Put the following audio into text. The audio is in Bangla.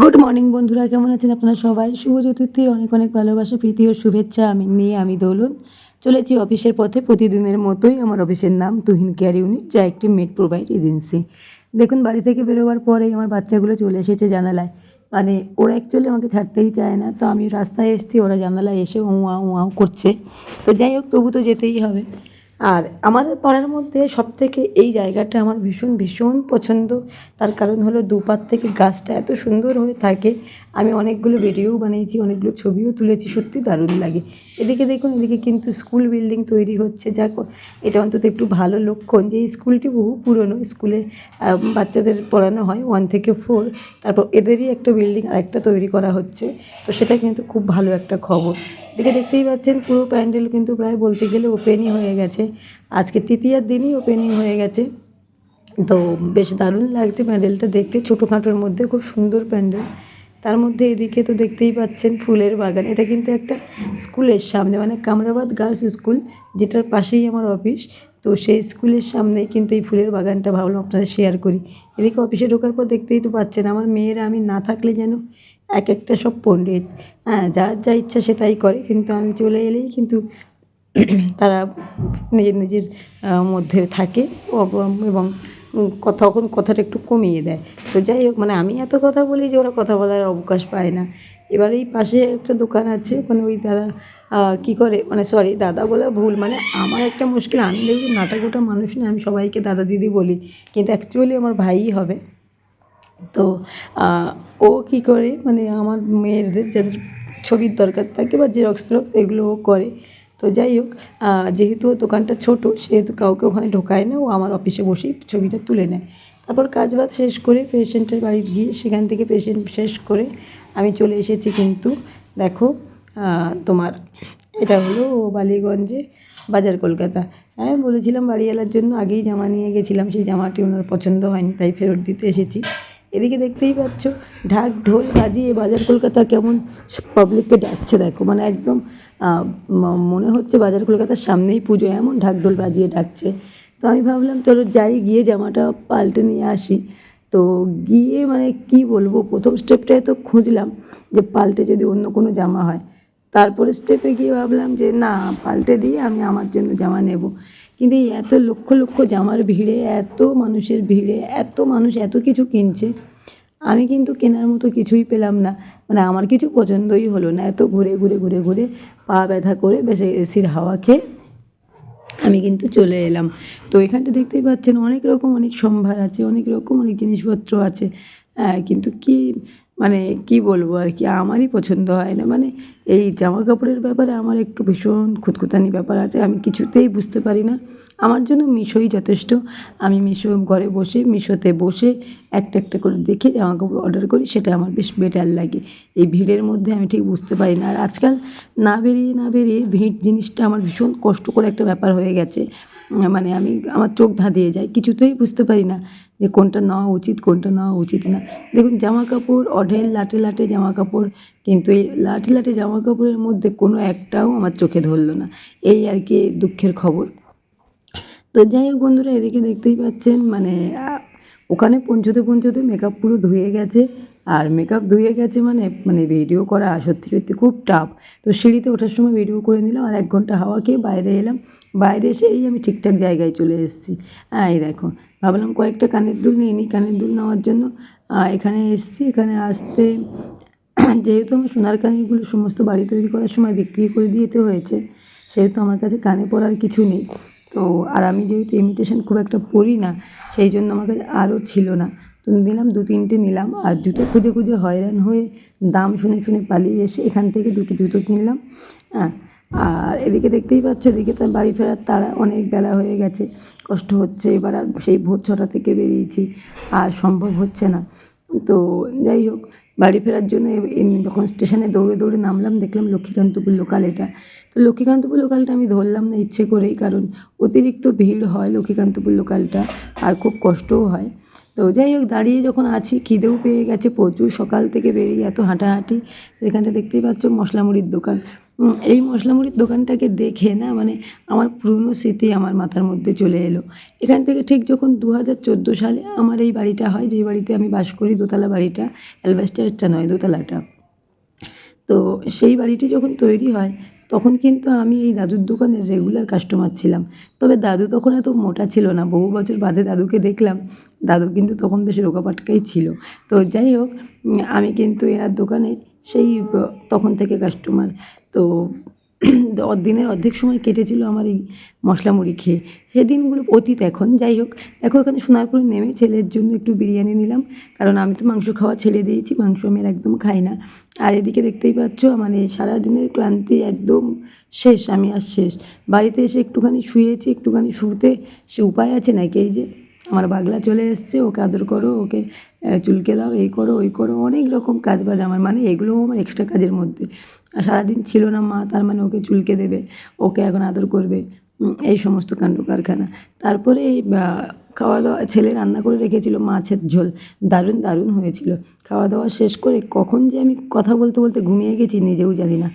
গুড মর্নিং বন্ধুরা, কেমন আছেন আপনারা সবাই? শুভ চতুর্থীর অনেক অনেক ভালোবাসা, প্রীতি ও শুভেচ্ছা। আমি নিয়ে আমি দৌলন। চলেছি অফিসের পথে, প্রতিদিনের মতোই আমার অফিসের নাম তুহিন কেয়ার ইউনিট, যা একটি মেড প্রোভাইড এজেন্সি। দেখুন, বাড়ি থেকে বেরোবার পরেই আমার বাচ্চাগুলো চলে এসেছে জানালায়। মানে ওরা অ্যাকচুয়ালি আমাকে ছাড়তেই চায় না, তো আমি রাস্তায় এসেছি, ওরা জানালায় এসে উঁয়া উঁয়াও করছে। তো যাই হোক, তবু তো যেতেই হবে। আর আমাদের পাড়ার মধ্যে সব থেকে এই জায়গাটা আমার ভীষণ ভীষণ পছন্দ। তার কারণ হলো দুপার থেকে গাছটা এত সুন্দর হয়ে থাকে আমি অনেকগুলো ভিডিও বানিয়েছি অনেকগুলো ছবিও তুলেছি, সত্যি দারুণ লাগে। এদিকে দেখুন, এদিকে কিন্তু স্কুল বিল্ডিং তৈরি হচ্ছে। যা এটা অন্তত একটু ভালো লক্ষণ যে স্কুলটি বহু পুরনো। স্কুলে বাচ্চাদের পড়ানো হয় ওয়ান থেকে ফোর তারপর এদেরই একটা বিল্ডিং আরেকটা তৈরি করা হচ্ছে। তো সেটা কিন্তু খুব ভালো একটা খবর। এদিকে দেখতেই পাচ্ছেন, পুরো প্যান্ডেল কিন্তু প্রায় বলতে গেলে ওপেনই হয়ে গেছে। আজকে তৃতীয়ার দিনই ওপেনিং হয়ে গেছে। তো বেশ দারুণ লাগছে প্যান্ডেলটা দেখতে। ছোটোখাটোর মধ্যে খুব সুন্দর প্যান্ডেল। তার মধ্যে এদিকে তো দেখতেই পাচ্ছেন ফুলের বাগান। এটা কিন্তু একটা স্কুলের সামনে মানে কামরাবাদ গার্লস স্কুল, যেটার পাশেই আমার অফিস। তো সেই স্কুলের সামনেই কিন্তু এই ফুলের বাগানটা ভাবলাম আপনাদের শেয়ার করি। এদিকে অফিসে ঢোকার পর দেখতেই তো পাচ্ছেন, আমার মেয়েরা আমি না থাকলে যেন এক একটা সব পণ্ডিত হ্যাঁ যার যা ইচ্ছা সে তাই করে। কিন্তু আমি চলে এলেই কিন্তু তারা নিজের নিজের মধ্যে থাকে। এবং তখন কথাটা একটু কমিয়ে দেয়। তো যাই হোক মানে আমি এত কথা বলি যে ওরা কথা বলার অবকাশ পায় না। এবার এই পাশে একটা দোকান আছে, ওখানে ওই দাদা কী করে মানে সরি দাদা বলা ভুল। মানে আমার একটা মুশকিল, আমি দেখবি নাটাগোটা মানুষ না, আমি সবাইকে দাদা দিদি বলি। কিন্তু অ্যাকচুয়ালি আমার ভাইই হবে। তো ও কী করে মানে আমার মেয়েদের যাদের ছবির দরকার থাকে বা জেরক্স ফেরক্স এগুলো ও করে। তো যাই হোক যেহেতু দোকানটা ছোট, সেহেতু কাউকে ওখানে ঢোকায় না, ও আমার অফিসে বসেই ছবিটা তুলে নেয়। তারপর কাজ বাজ শেষ করে পেশেন্টের বাড়ি গিয়ে সেখান থেকে পেশেন্ট শেষ করে আমি চলে এসেছি কিন্তু, দেখো তোমার, এটা হলো বালিগঞ্জে বাজার কলকাতা। হ্যাঁ বলেছিলাম বাড়িওয়ালার জন্য আগেই জামা নিয়ে গেছিলাম, সেই জামাটি ওনার পছন্দ হয়নি, তাই ফেরত দিতে এসেছি। এদিকে দেখতেই পাচ্ছ, ঢাক, ঢোল বাজিয়ে বাজার কলকাতা কেমন পাবলিককে ডাকছে দেখো। মানে একদম মনে হচ্ছে বাজার কলকাতার সামনেই পুজো, এমন ঢাক, ঢোল বাজিয়ে ডাকছে। তো আমি ভাবলাম, চলো যাই, গিয়ে জামাটা পাল্টে নিয়ে আসি। তো গিয়ে মানে কি বলব, প্রথম স্টেপটায় তো খুঁজলাম যে পাল্টে যদি অন্য কোনো জামা হয়। তারপরে স্টেপে গিয়ে ভাবলাম যে না, পাল্টে দিয়ে আমি আমার জন্য জামা নেব। কিন্তু এই এত লক্ষ লক্ষ জামার ভিড়ে, এত মানুষের ভিড়ে, এত মানুষ এত কিছু কিনছে, আমি কিন্তু কেনার মতো কিছুই পেলাম না। মানে আমার কিছু পছন্দই হলো না। এত ঘুরে ঘুরে ঘুরে ঘুরে পা ব্যথা করে বেশ এসির হাওয়া খেয়ে আমি কিন্তু চলে এলাম। তো এখানটা দেখতেই পাচ্ছেন অনেক রকম অনেক সম্ভার আছে, অনেক রকম অনেক জিনিসপত্র আছে। কিন্তু কি মানে কি বলব আর কি, আমারই পছন্দ হয় না। মানে এই জামা কাপড়ের ব্যাপারে আমার একটু ভীষণ খুঁতখুতানি ব্যাপার আছে, আমি কিছুতেই বুঝতে পারি না। আমার জন্য মিশোই যথেষ্ট। আমি মিশো ঘরে বসে, মিশোতে বসে একটা একটা করে দেখে জামা কাপড় অর্ডার করি, সেটা আমার বেশ বেটার লাগে। এই ভিড়ের মধ্যে আমি ঠিক বুঝতে পারি না। আর আজকাল না বেরিয়ে না বেরিয়ে ভিড় জিনিসটা আমার ভীষণ কষ্টকর একটা ব্যাপার হয়ে গেছে। মানে আমি, আমার চোখ ধাঁধিয়ে যায়, কিছুতেই বুঝতে পারি না। যে কোনটা নেওয়া উচিত, কোনটা নেওয়া উচিত না। দেখুন জামা কাপড় অঢেল লাটে লাটে জামা কাপড় কিন্তু এই লাটে লাটে জামা কাপড়ের মধ্যে কোনো একটাও আমার চোখে ধরলো না। এই আর কি দুঃখের খবর। তো যাই হোক বন্ধুরা, এদিকে দেখতেই পাচ্ছেন মানে ওখানে পৌঁছতে পৌঁছতে মেকআপ পুরো ধুয়ে গেছে। আর মেকআপ ধুয়ে গেছে মানে মানে ভিডিও করা, সত্যি সত্যি খুব টাফ তো সিঁড়িতে ওঠার সময় ভিডিও করে নিলাম আর এক ঘণ্টা হাওয়া খেয়ে বাইরে এলাম। বাইরে এসে এই আমি ঠিকঠাক জায়গায় চলে এসেছি। হ্যাঁ এই দেখো, ভাবলাম কয়েকটা কানের দুল নিয়ে নিই কানের দুল নেওয়ার জন্য এখানে এসেছি। এখানে আসতে যেহেতু আমার সোনার কানেরগুলো সমস্ত বাড়ি তৈরি করার সময় বিক্রি করে দিতে হয়েছে, সেহেতু আমার কাছে কানে পরার কিছু নেই। তো, আর আমি যেহেতু ইমিটেশন খুব একটা পড়ি না, সেই জন্য আমার কাছে আরও ছিল না। তো নিলাম, দু তিনটে নিলাম আর জুতো খুঁজে খুঁজে হয়রান হয়ে দাম শুনে শুনে পালিয়ে এসে এখান থেকে দুটো জুতো কিনলাম হ্যাঁ। আর এদিকে দেখতেই পাচ্ছ, এদিকে তার বাড়ি ফেরার তারা অনেক বেলা হয়ে গেছে, কষ্ট হচ্ছে, এবার আর সেই ভোর ছটা থেকে বেরিয়েছি, আর সম্ভব হচ্ছে না। তো যাই হোক, বাড়ি ফেরার জন্য যখন স্টেশনে দৌড়ে দৌড়ে নামলাম, দেখলাম লক্ষ্মীকান্তপুর লোকাল এটা। তো লক্ষ্মীকান্তপুর লোকালটা আমি ধরলাম না ইচ্ছে করেই, কারণ অতিরিক্ত ভিড় হয় লক্ষ্মীকান্তপুর লোকালটা আর খুব কষ্টও হয়। তো যাই হোক দাঁড়িয়ে যখন আছি, খিদেও পেয়ে গেছে প্রচুর। সকাল থেকে বেরিয়ে এত হাঁটাহাঁটি। এখানটা দেখতেই পাচ্ছ মশলা মুড়ির দোকান এই মশলা মুড়ির দোকানটাকে দেখে না মানে আমার পুরনো স্মৃতি আমার মাথার মধ্যে চলে এলো। এখান থেকে ঠিক যখন দু হাজার চোদ্দ সালে আমার এই বাড়িটা হয়, যে বাড়িতে আমি বাস করি, দোতলা বাড়িটা, অ্যালবাস্টারটা নয়, দোতলাটা। তো সেই বাড়িটি যখন তৈরি হয় তখন কিন্তু আমি এই দাদুর দোকানের রেগুলার কাস্টমার ছিলাম। তবে দাদু তখন এত মোটা ছিল না, বহু বছর বাদে দাদুকে দেখলাম। দাদু কিন্তু তখন বেশ রোগাপাটকাই ছিল। তো যাই হোক আমি কিন্তু এনার দোকানে সেই তখন থেকে কাস্টমার তো দিনের অর্ধেক সময় কেটেছিল আমার এই মশলা মুড়ি খেয়ে। সে দিনগুলো অতীত এখন। যাই হোক এখানে সোনারপুরে নেমে ছেলের জন্য একটু বিরিয়ানি নিলাম। কারণ আমি তো মাংস খাওয়া ছেড়ে দিয়েছি, মাংস আমি একদম খাই না। আর এদিকে দেখতেই পাচ্ছ মানে সারাদিনের ক্লান্তি একদম শেষ, আমি আর শেষ। বাড়িতে এসে একটুখানি শুয়েছি, একটুখানি শুতে। সে উপায় আছে নাকি এই যে আমার বাগলা চলে এসছে, ওকে আদর করো, ওকে চুলকে দাও, এই করো, ওই করো, অনেক রকম কাজ বাজ আমার মানে এগুলোও আমার এক্সট্রা কাজের মধ্যে। আর সারাদিন ছিল না মা, তার মানে ওকে চুলকে দেবে, ওকে এখন আদর করবে এই সমস্ত কাণ্ড কারখানা। তারপরে এই খাওয়া দাওয়া ছেলে রান্না করে রেখেছিল মাছের ঝোল, দারুণ দারুণ হয়েছিল। খাওয়া দাওয়া শেষ করে কখন যে আমি কথা বলতে বলতে ঘুমিয়ে গেছি, নিজেও জানি না।